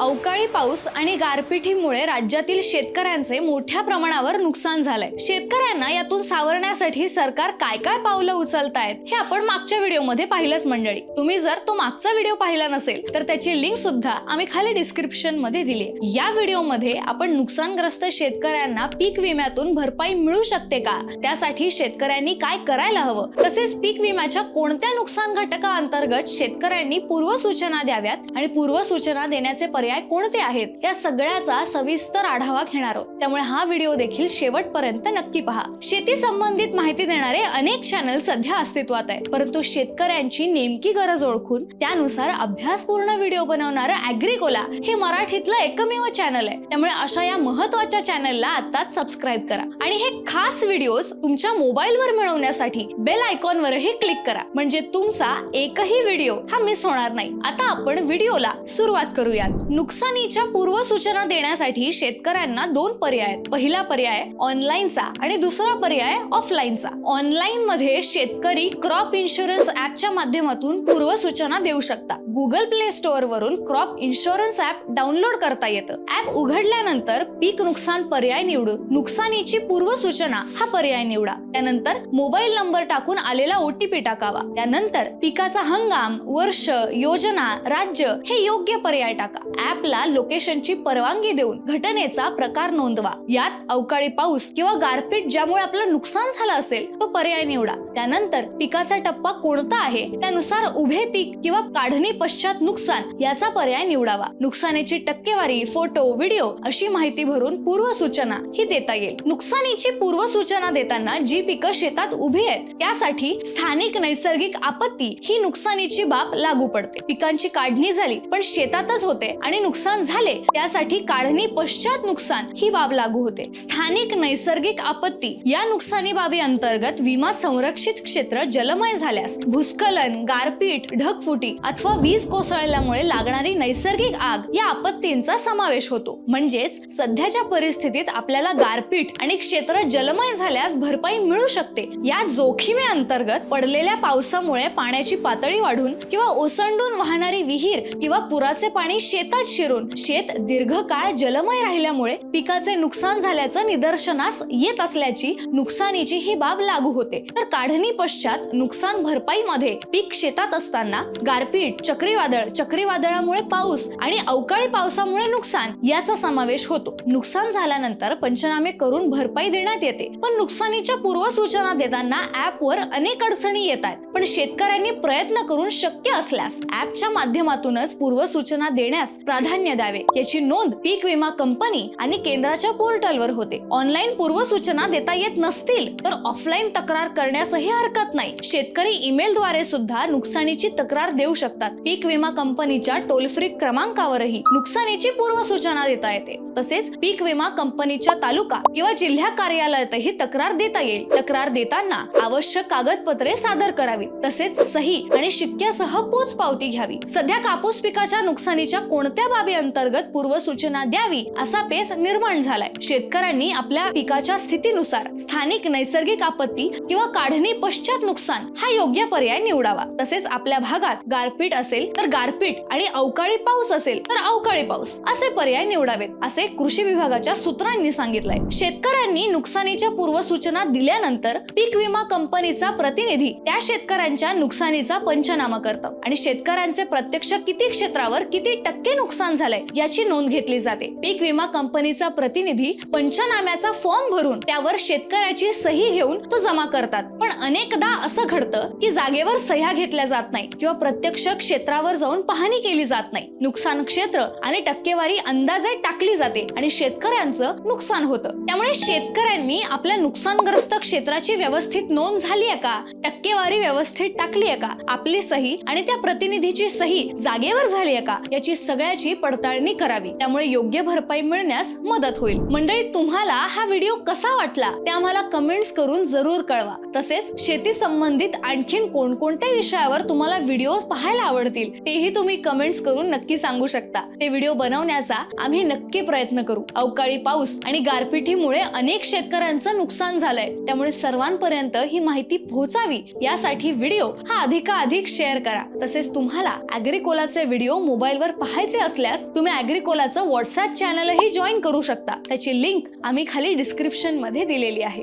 अवकाळी पाऊस आणि गारपिटीमुळे राज्यातील शेतकऱ्यांचे मोठ्या प्रमाणावर नुकसान झालंय. शेतकऱ्यांना यातून सावरण्यासाठी सरकार काय काय पावलं उचलतायत हे आपण मागच्या व्हिडिओमध्ये पाहिलंच मंडळी. तुम्ही जर तो मागचा व्हिडिओ पाहिला नसेल तर त्याची लिंक सुद्धा आम्ही खाली डिस्क्रिप्शनमध्ये दिली या व्हिडिओमध्ये आपण नुकसानग्रस्त शेतकऱ्यांना पीक विम्यातून भरपाई मिळू शकते का? त्यासाठी शेतकऱ्यांनी काय करायला हवं? तसेच पीक विम्याच्या कोणत्या नुकसान घटकाअंतर्गत शेतकऱ्यांनी पूर्वसूचना द्याव्यात? आणि पूर्वसूचना देण्याचे पर्याय कोणते आहेत या सगळ्याचा सविस्तर आढावा घेणार आहोत. त्यामुळे हा व्हिडिओ देखील शेवटपर्यंत नक्की पहा. शेती संबंधित माहिती देणारे अनेक चॅनल सध्या अस्तित्वात आहे परंतु शेतकऱ्यांची नेमकी गरज ओळखून त्यानुसार अभ्यासपूर्ण व्हिडिओ बनवणारं अॅग्रिकोला हे मराठीतलं एकमेव चॅनल आहे. त्यामुळे अशा या महत्त्वाच्या चॅनलला आताच सबस्क्राईब करा. आणि हे खास व्हिडिओज तुमच्या मोबाईलवर मिळवण्यासाठी बेल आयकॉनवरही क्लिक करा. म्हणजे तुमचा एकही व्हिडिओ हा मिस होणार नाही. आता आपण व्हिडिओला सुरुवात करूयात. नुकसानीच्या पूर्वसूचना देण्यासाठी शेतकऱ्यांना दोन पर्याय आहेत. पहिला पर्याय ऑनलाईनचा आणि दुसरा पर्याय ऑफलाईनचा. ऑनलाईन मध्ये शेतकरी क्रॉप इन्शुरन्स ऍपच्या माध्यमातून पूर्वसूचना देऊ शकता गुगल प्ले स्टोअर वरून क्रॉप इन्शुरन्स ऍप डाउनलोड करता येतं. ऍप उघडल्यानंतर पीक नुकसान पर्याय निवडून नुकसानीची पूर्वसूचना हा पर्याय निवडा. त्यानंतर मोबाईल नंबर टाकून आलेला ओटीपी टाकावा. त्यानंतर पिकाचा हंगाम वर्ष योजना राज्य हे योग्य पर्याय टाका. ऍपला लोकेशनची परवानगी देऊन घटनेचा प्रकार नोंदवा. यात अवकाळी पाऊस किंवा गारपीट ज्यामुळे आपलं नुकसान झालं असेल तो पर्याय निवडा. त्यानंतर पिकाचा टप्पा कोणता आहे त्यानुसार उभे पीक किंवा काढणी पश्चात नुकसान याचा पर्याय निवडावा. नुकसानीची टक्केवारी फोटो व्हिडिओ अशी माहिती भरून पूर्वसूचना ही देता येईल. नुकसानीची पूर्वसूचना देताना जी पिकं शेतात उभी आहेत त्यासाठी स्थानिक नैसर्गिक आपत्ती ही नुकसानीची बाब लागू पडते. पिकांची काढणी झाली पण शेतातच होते आणि नुकसान झाले त्यासाठी काढणी पश्चात नुकसान ही बाब लागू होते. स्थानिक नैसर्गिक आपत्ती या नुकसानी बाबी अंतर्गत विमा संरक्षित क्षेत्र जलमय झाल्यास भूस्खलन गारपीट ढगफुटी अथवा वीज कोसळल्यामुळे लागणारी नैसर्गिक आग या आपत्तींचा समावेश होतो. म्हणजेच सध्याच्या परिस्थितीत आपल्याला गारपीट आणि क्षेत्र जलमय झाल्यास भरपाई मिळू शकते. या जोखिमे अंतर्गत पडलेल्या पावसामुळे पाण्याची पातळी वाढून किंवा ओसंडून वाहणारी विहीर किंवा पुराचे पाणी शेतात शिरून शेत दीर्घकाळ जलमय राहिल्यामुळे पिकाचे नुकसान झाल्याचं निदर्शनास येत असल्याची नुकसानीची ही बाब लागू होते. तर काढणी पश्चात नुकसान भरपाईमध्ये पीक शेतात असताना गारपीट चक्रीवादळ चक्रीवादळामुळे पाऊस आणि अवकाळी पावसामुळे नुकसान याचा समावेश होतो. नुकसान झाल्यानंतर पंचनामे करून भरपाई देण्यात येते. पण नुकसानीच्या पूर्वसूचना देताना ऍप वर अनेक अडचणी येत आहेत. पण शेतकऱ्यांनी प्रयत्न करून शक्य असल्यास ऍपच्या माध्यमातूनच पूर्वसूचना देण्यास प्राधान्य द्यावे याची नोंद पीक विमा कंपनी आणि केंद्राच्या पोर्टलवर होते. ऑनलाईन पूर्वसूचना देता येत नसतील तर ऑफलाईन तक्रार करण्यासही हरकत नाही. शेतकरी ईमेलद्वारे सुद्धा नुकसानीची तक्रार देऊ शकतात. पीक विमा कंपनीच्या टोल फ्री क्रमांकावरही नुकसानीची पूर्वसूचना देता येते. तसेच पीक विमा कंपनीच्या तालुका किंवा जिल्हा कार्यालयातही तक्रार देता येईल. तक्रार देताना आवश्यक कागदपत्रे सादर करावी तसेच सही आणि शिक्क्यासह पोच पावती घ्यावी. सध्या कापूस पिकाच्या नुकसानीच्या कोणत्या बाबी अंतर्गत पूर्वसूचना द्यावी असा पेच निर्माण झालाय. शेतकऱ्यांनी आपल्या पिकाच्या स्थितीनुसार स्थानिक नैसर्गिक आपत्ती किंवा काढणी पश्चात नुकसान हा योग्य पर्याय निवडावा. तसेच आपल्या भागात गारपीट असेल तर गारपीट आणि अवकाळी पाऊस असेल तर अवकाळी पाऊस असे पर्याय निवडावेत असे कृषी विभागाच्या सूत्रांनी सांगितलंय. शेतकऱ्यांनी नुकसानीच्या पूर्वसूचना दिल्यानंतर पीक विमा कंपनीचा प्रतिनिधी त्या शेतकऱ्यांच्या नुकसानीचा पंचनामा करतो. आणि शेतकऱ्यांचे प्रत्यक्ष किती क्षेत्रावर किती टक्के नुकसान झालंय याची नोंद घेतली जाते. पीक विमा कंपनीचा प्रतिनिधी पंचनाम्याचा फॉर्म भरून त्यावर शेतकऱ्याची सही घेऊन तो जमा करतात. पण अनेकदा असं घडतं की जागेवर सह्या घेतल्या जात नाही किंवा प्रत्यक्ष क्षेत्रावर जाऊन पाहणी केली जात नाही. नुकसान क्षेत्र आणि टक्केवारी अंदाजे टाकली जाते आणि शेतकऱ्यांचं नुकसान होतं. त्यामुळे शेतकऱ्यांनी आपल्या नुकसानग्रस्त क्षेत्राची व्यवस्थित नोंद झाली आहे का? टक्केवारी व्यवस्थित टाकली आहे का? आपली सही आणि त्या प्रतिनिधीची सही जागेवर झाली आहे का? याची सगळ्या सगळ्याची पडताळणी करावी. त्यामुळे योग्य भरपाई मिळण्यास मदत होईल. मंडळी तुम्हाला हा व्हिडिओ कसा वाटला? ते आम्हाला कमेंट्स करून जरूर कळवा. तसेच शेती संबंधित आणखीन कोणकोणत्या विषयावर तुम्हाला व्हिडिओ पाहायला आवडतील तेही तुम्ही कमेंट्स करून नक्की सांगू शकता. ते व्हिडिओ बनवण्याचा आम्ही नक्की प्रयत्न करू. अवकाळी पाऊस आणि गारपिटीमुळे अनेक शेतकऱ्यांचं नुकसान झालंय. त्यामुळे सर्वांपर्यंत ही माहिती पोहोचावी यासाठी व्हिडिओ हा अधिकाधिक शेअर करा. तसेच तुम्हाला अॅग्रिकोलाचे व्हिडिओ मोबाईलवर पाहायचे असल्यास तुम्ही अॅग्रिकोलाचं व्हॉट्सअप चॅनलही जॉईन करू शकता. त्याची लिंक आम्ही खाली डिस्क्रिप्शनमध्ये दिलेली आहे.